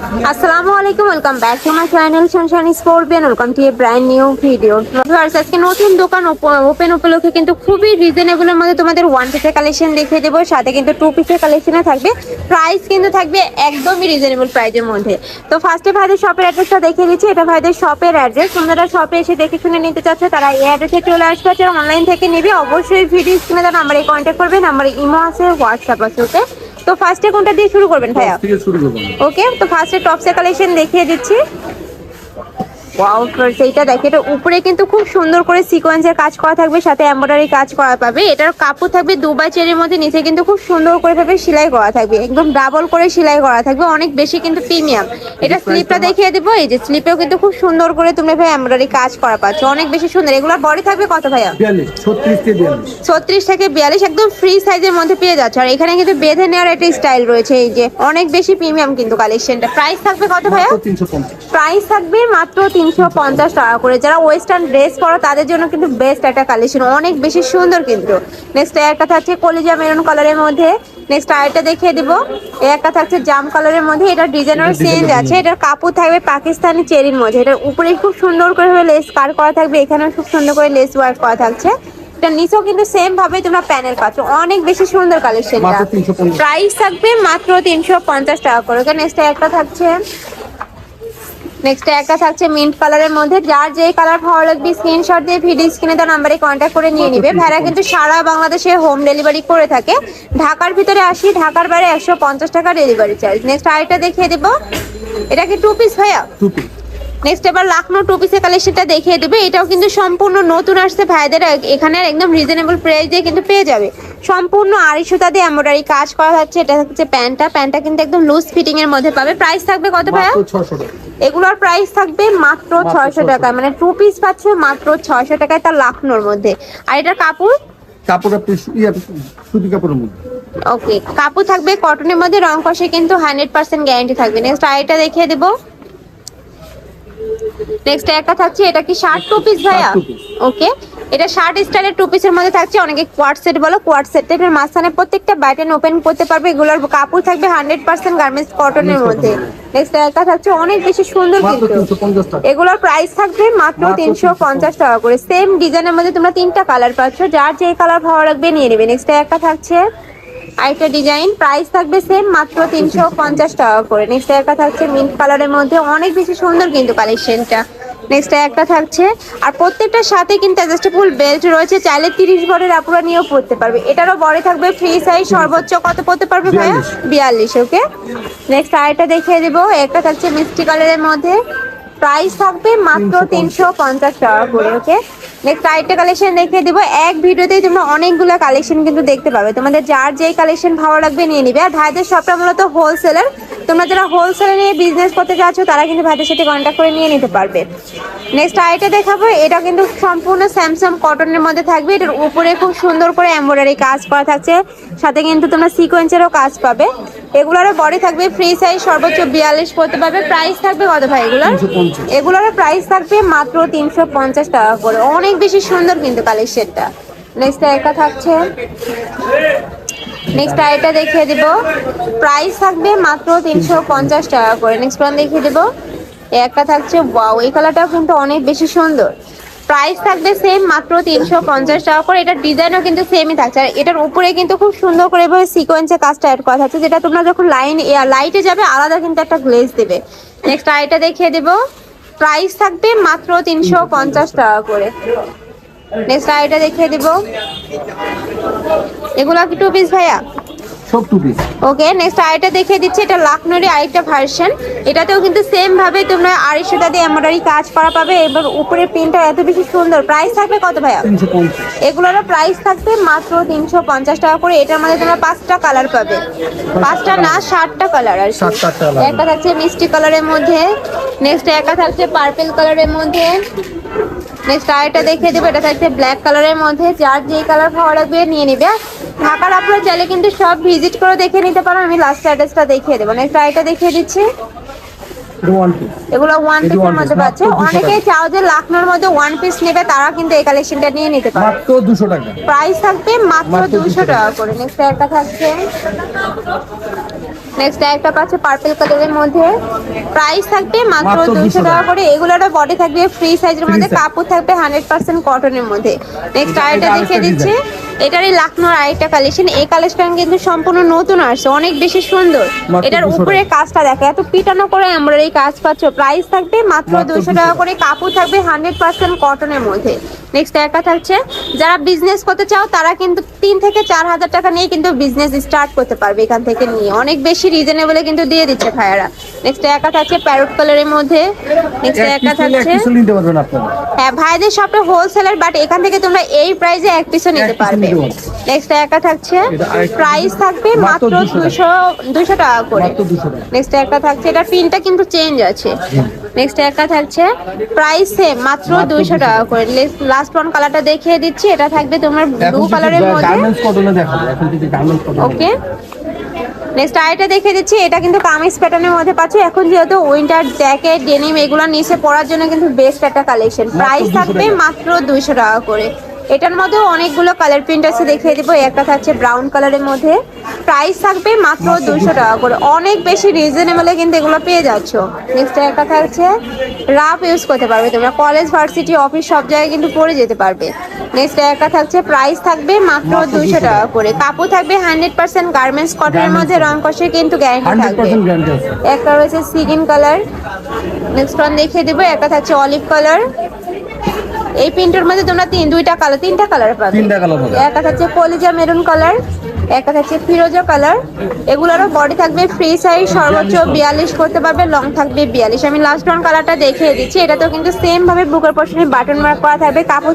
আসসালামু আলাইকুম welcome back to my channel sunshine স্পোর্টবিয়ান welcome to a brand new video viewers আজকে নতুন দোকান ওপেন উপলক্ষে কিন্তু খুবই রিজনেবলের মধ্যে তোমাদের ওয়ান পিসের কালেকশন দেখিয়ে দেবো। সাথে কিন্তু টু পিসের কালেকশনে থাকবে। প্রাইস কিন্তু থাকবে একদমই রিজনেবল প্রাইসের মধ্যে। তো ফার্স্টে ভাইদের শপের অ্যাড্রেসটা দেখিয়ে দিচ্ছি। এটা ভাইদের শপের অ্যাড্রেস তোমরা শপে এসে দেখে শুনে নিতে চাচ্ছ, তারা এই অ্যাড্রেসে চলে আসবে। যারা অনলাইন থেকে নেবে, অবশ্যই ভিডিও স্ক্রিনে তার নাম্বারে কন্ট্যাক্ট করবে। নাম্বারে ইমো আছে হোয়াটসঅ্যাপ আছে ওকে তো ফার্স্টে কোনটা দিয়ে শুরু করবেন ভাইয়া? ওকে তো ফার্স্টে টপসের কালেকশন দেখিয়ে দিচ্ছি। ওয়াও ফার্স্ট এইটা দেখে এটা উপরে কিন্তু খুব সুন্দর করে সিকোয়েন্সের কাজ করা থাকবে সাথে এমব্রয়ডারি কাজ করা পাবে। এটার কাপড় থাকবে দুবাই চেরির মধ্যে নিচে কিন্তু খুব সুন্দর করে ভাবে সেলাই করা থাকবে একদম ডাবল করে সেলাই করা থাকবে অনেক বেশি কিন্তু প্রিমিয়াম এটা স্লিপটা দেখিয়ে দেবো এই যে স্লিপেও কিন্তু খুব সুন্দর করে তুমি ভাই এমব্রয়ডারি কাজ করা পাচ্ছ অনেক বেশি সুন্দর। এগুলোর বডি থাকবে কত ভাইয়া? ছত্রিশ থেকে বিয়াল্লিশ। একদম ফ্রি সাইজের মধ্যে পেয়ে যাচ্ছে। আর এখানে কিন্তু বেঁধে নেওয়ার একটা স্টাইল রয়েছে এই যে অনেক বেশি প্রিমিয়াম কিন্তু কালেকশনটা প্রাইস থাকবে কত ভাইয়া? প্রাইস থাকবে মাত্র তিনশো পঞ্চাশ টাকা করে। যারা ওয়েস্টার্ন ড্রেস পরো তাদের জন্য কিন্তু বেস্ট একটা কালেকশন অনেক বেশি সুন্দর কিন্তু। নেক্সট একটা থাকছে কলিজা মেরুন কালারের মধ্যে। নেক্সট আরেকটা দেখিয়ে দিব। একটা থাকছে জাম কালারের মধ্যে। এটা ডিজাইনার চেঞ্জ আছে। এটার কাপড় থাকবে পাকিস্তানি চেরির মধ্যে। এটার উপরে খুব সুন্দর করে লেস কাট করা থাকবে। এখানেও খুব সুন্দর করে লেস ওয়ার্ক করা থাকছে। এটা নিচেও কিন্তু সেম ভাবে তোমরা প্যানেল পাচ্ছ। অনেক বেশি সুন্দর কালেকশনটা প্রাইস থাকবে মাত্র তিনশো পঞ্চাশ টাকা করে। নেক্সট একটা থাকছে নেক্সট একটা থাকছে মিন্ট কালারের মধ্যে। যার যে কালার ভালো লাগবে স্ক্রিনশট দিয়ে ভিডিও স্ক্রিনে তার নাম্বারে কন্ট্যাক্ট করে নিয়ে নিবে। ভেড়া কিন্তু সারা বাংলাদেশে হোম ডেলিভারি করে থাকে। ঢাকার ভিতরে আসি ঢাকার বাইরে একশো পঞ্চাশ টাকা ডেলিভারি চার্জ নেক্সট আরেকটা দেখিয়ে দেবো। এটা কি টু পিস ভাইয়া? নেক্সট এবার লাখনো টু পিসের কালেকশনটা দেখিয়ে দেবে। এটাও কিন্তু সম্পূর্ণ নতুন আসছে ভাইদের এখানে একদম রিজনেবল প্রাইস দিয়ে কিন্তু পেয়ে যাবে। সম্পূর্ণ আড়াই সুতা দিয়ে এমব্রয়ডারি কাজ করা হচ্ছে। এটা হচ্ছে প্যান্টটা। প্যান্টটা কিন্তু একদম লুজ ফিটিং এর মধ্যে পাবে। প্রাইস থাকবে কত ভাইয়া? এগুলোর প্রাইস থাকবে মাত্র ছয়শো 600 টাকা। মানে টু পিস পাচ্ছে মাত্র ছয়শো টাকায় তার লাখনোর মধ্যে। আর এটার কাপড়? কাপড় আপনি ইয়া, সুতি কাপড়ের মধ্যে। ওকে কাপড় থাকবে কটনের মধ্যে। রং কষে কিন্তু হান্ড্রেড পার্সেন্ট গ্যারান্টি থাকবে। নেক্সট আরেকটা দেখিয়ে দেবো। নেক্সট একটা থাকছে। এটা কি শার্ট টু পিস ভাইয়া। ওকে এটা শার্ট স্টাইলের টু পিসের মধ্যে থাকছে অনেকে কোয়ার্ট সেট বলো কোয়ার্ট সেট এর মাঝখানে প্রত্যেকটা বাটন ওপেন করতে পারবে এগুলোর কাপড় থাকবে হান্ড্রেড পার্সেন্ট গার্মেন্টস কটনের মধ্যে। নেক্সট একটা থাকছে অনেক বেশি সুন্দর কিন্তু। এগুলোর প্রাইস থাকবে মাত্র মাত্র তিনশো পঞ্চাশ টাকা করে। সেম ডিজাইনের মধ্যে তোমরা তিনটা কালার পাচ্ছ যার যে কালার ভালো লাগবে নিয়ে নেবে। নেক্সট একটা থাকছে আরেকটা ডিজাইন প্রাইস থাকবে সেম মাত্র তিনশো পঞ্চাশ টাকা করে। নেক্সট একটা থাকছে মিন্ট কালারের মধ্যে অনেক বেশি সুন্দর কিন্তু কালেকশনটা নেক্সট একটা থাকছে। আর প্রত্যেকটার সাথে কিন্তু অ্যাডজাস্টেবল বেল্ট রয়েছে। চাইলে তিরিশ ভরের আপুরা নিয়েও পড়তে পারবে। এটারও বড় থাকবে ফ্রি সাইজ সর্বোচ্চ কত পড়তে পারবে ভাইয়া? বিয়াল্লিশ। ওকে নেক্সট আরেকটা দেখিয়ে দেবো। একটা থাকছে মিষ্টি কালারের মধ্যে। প্রাইস থাকবে মাত্র তিনশো পঞ্চাশ। টাকা করে ওকে নেক্সট আরেকটা কালেকশন দেখিয়ে দিব। এক ভিডিওতেই তোমরা অনেকগুলো কালেকশন কিন্তু দেখতে পাবে তোমাদের যার যেই কালেকশন ভালো লাগবে নিয়ে নিবে। আর ভাইদের সবটা মূলত হোলসেলার তোমরা যারা হোলসেলে নিয়ে বিজনেস করতে চাচ্ছ তারা কিন্তু ভাইদের সাথে কন্ট্যাক্ট করে নিয়ে নিতে পারবে। নেক্সট আরেকটা দেখাবো এটা কিন্তু সম্পূর্ণ স্যামসাং কটনের মধ্যে থাকবে। এটার উপরে খুব সুন্দর করে এমব্রয়ডারি কাজ করা থাকছে। সাথে কিন্তু তোমরা সিকোয়েন্সেরও কাজ পাবে। এগুলোরও বডি থাকবে ফ্রি সাইজ সর্বোচ্চ বিয়াল্লিশ পড়তে পারবে। প্রাইস থাকবে কত ভাই এগুলোর এগুলোরও প্রাইস থাকবে মাত্র তিনশো পঞ্চাশ টাকা করে। অনেক বেশি সুন্দর কিন্তু কালেকশনটা নেক্সট একটা থাকছে। নেক্সট আরেকটা দেখিয়ে দিব। প্রাইস থাকবে মাত্র তিনশো পঞ্চাশ টাকা করে। নেক্সট ওয়ান দেখিয়ে দিব। একটা থাকছে ওয়াও এই কালারটা কিন্তু অনেক বেশি সুন্দর। প্রাইস থাকবে সেম মাত্র তিনশো পঞ্চাশ টাকা করে। এটার ডিজাইনও কিন্তু সেমই থাকছে। আর এটার উপরে কিন্তু খুব সুন্দর করে এভাবে সিকোয়েন্সের কাজটা অ্যাড করা থাকছে, যেটা তোমরা যখন লাইন লাইটে যাবে, আলাদা কিন্তু একটা গ্লেজ দেবে। নেক্সট আরেকটা দেখিয়ে দেবো। প্রাইস থাকবে মাত্র তিনশো পঞ্চাশ টাকা করে। নেক্সট আরেকটা দেখিয়ে দিব। এগুলো কি টু পিস ভাইয়া? সব টুপি ওকে নেক্সট আরেকটা দেখিয়ে দিচ্ছি এটা লাখনোরি আরেকটা ভার্সন এটাতেও কিন্তু সেম ভাবে তোমরা আড়াইশোটা দিয়ে এমব্রয়ডারি কাজ করা পাবে এবার উপরের প্রিন্টটা এত বেশি সুন্দর। প্রাইস থাকবে কত ভাইয়া? এগুলোরও প্রাইস থাকবে মাত্র তিনশো পঞ্চাশ টাকা করে। এটার মধ্যে তোমরা পাঁচটা কালার পাবে। পাঁচটা না ষাটটা কালার আর। সাতটা। একটা থাকছে মিষ্টি কালারের মধ্যে নেক্সট একটা থাকছে পার্পেল কালারের মধ্যে। নেক্সট আরেকটা দেখিয়ে দেবো এটা থাকছে ব্ল্যাক কালারের মধ্যে। যার যেই কালার ভালো লাগবে নিয়ে নিবে। ঢাকার আপনারা চাইলে কিন্তু সব ভিজিট করে দেখে নিতে পারো। আমি লাস্ট অ্যাড্রেসটা দেখিয়ে দেবো। নেক্সট আরেকটা দেখিয়ে দিচ্ছি। এগুলো ওয়ান পিসের মধ্যে পাচ্ছে। মাত্র 200 অনেকেই চাও যে লাখনোর মধ্যে ওয়ান পিস নেবে তারা কিন্তু এই কালেকশনটা নিয়ে নিতে পারে মাত্র দুশো টাকা। প্রাইস থাকবে মাত্র মাত্র দুশো 200 টাকা করে। নেক্সট একটা থাকছে। নেক্সট একটা পাচ্ছে পার্পল কালারের মধ্যে। প্রাইস থাকবে মাত্র মাত্র 200 টাকা। করে। এগুলোর বডি থাকবে ফ্রি সাইজের মধ্যে। কাপড় থাকবে হান্ড্রেড পার্সেন্ট কটনের মধ্যে। নেক্সট এটা- আরেকটা এটা দেখে এই লাকনোর আরেকটা কালেকশন এই কালেকশন কিন্তু সম্পূর্ণ নতুন আসছে অনেক বেশি সুন্দর। এটার 200 উপরে কাজটা দেখো এত পিটানো করে আমরা এই কাজ পাচ্ছ। প্রাইস থাকবে মাত্র দুশো 200 টাকা টাকা। করে কাপড় থাকবে হান্ড্রেড পার্সেন্ট কটনের মধ্যে। নেক্সট একটা থাকছে যারা বিজনেস করতে চাও তারা কিন্তু তিন থেকে চার হাজার টাকা নিয়ে কিন্তু বিজনেস স্টার্ট করতে পারবে এখান থেকে নিয়ে। অনেক বেশি রিজনেবলে কিন্তু দিয়ে দিচ্ছে ভাইয়ারা। নেক্সট একা থাকছে প্যারট কালারের মধ্যে। নেক্সট এক একা এক থাকছে হ্যাঁ ভাইদের শপটা হোলসেলার বাট এখান থেকে তোমরা এই প্রাইসে এক পিসও নিতে পারবে। নেক্সট একা থাকছে প্রাইস থাকবে মাত্র মাত্র 200 দুশো দুশো টাকা করে। মাত্র 200 টাকা। নেক্সট একটা থাকছে এটা প্রিন্টটা কিন্তু চেঞ্জ আছে। নেক্সট একটা থাকছে প্রাইস সেম মাত্র মাত্র দুশো টাকা করে। লাস্ট ওয়ান কালারটা দেখিয়ে দিচ্ছি এটা থাকবে তোমার ব্লু কালারের মধ্যে। গার্মেন্টস কটনে দেখাবো এখন যদি গার্মেন্টস কটন ওকে নেক্সট আইটা দেখিয়ে দিচ্ছি এটা কিন্তু কামিজ প্যাটার্নের মধ্যে পাচ্ছি। এখন যেহেতু উইন্টার জ্যাকেট ডেনিম এগুলো নিচে পরার জন্য কিন্তু বেস্ট একটা কালেকশন প্রাইস থাকবে মাত্র দুইশো টাকা করে। এটার মধ্যেও অনেকগুলো কালার প্রিন্ট আছে দেখিয়ে দিব। একটা থাকছে ব্রাউন কালারের মধ্যে। প্রাইস থাকবে মাত্র দুইশো টাকা করে। অনেক বেশি রিজনেবলে কিন্তু এগুলো পেয়ে যাচ্ছ। নেক্সট একটা থাকছে রাফ ইউজ করতে পারবে তোমরা। কলেজ ভার্সিটি অফিস সব জায়গায় কিন্তু পরে যেতে পারবে। নেক্সট একটা থাকছে প্রাইস থাকবে মাত্র দুইশো টাকা করে। কাপড় থাকবে হান্ড্রেড পার্সেন্ট গার্মেন্টস কটনের মধ্যে রং কষের কিন্তু গ্যারান্টি থাকবে। একটা রয়েছে সিগিন কালার নেক্সট ওয়ান দেখিয়ে দেবো। একটা থাকছে অলিভ কালার এই প্রিন্টের মধ্যে তোমরা তিন দুইটা কালার তিনটা কালার পাবে। তিনটা কালার পাবে। একটা হচ্ছে কলিজা মেরুন কালার একটা হচ্ছে ফিরোজা কালার। এগুলোরও বডি থাকবে ফ্রি সাইজ সর্বোচ্চ বিয়াল্লিশ করতে পারবে লং থাকবে বিয়াল্লিশ। আমি লাস্ট ওয়ান কালারটা দেখিয়ে দিচ্ছি এটা তো কিন্তু সেম ভাবে বুকের পোর্শনে বাটন মার্ক করা থাকবে কাপড়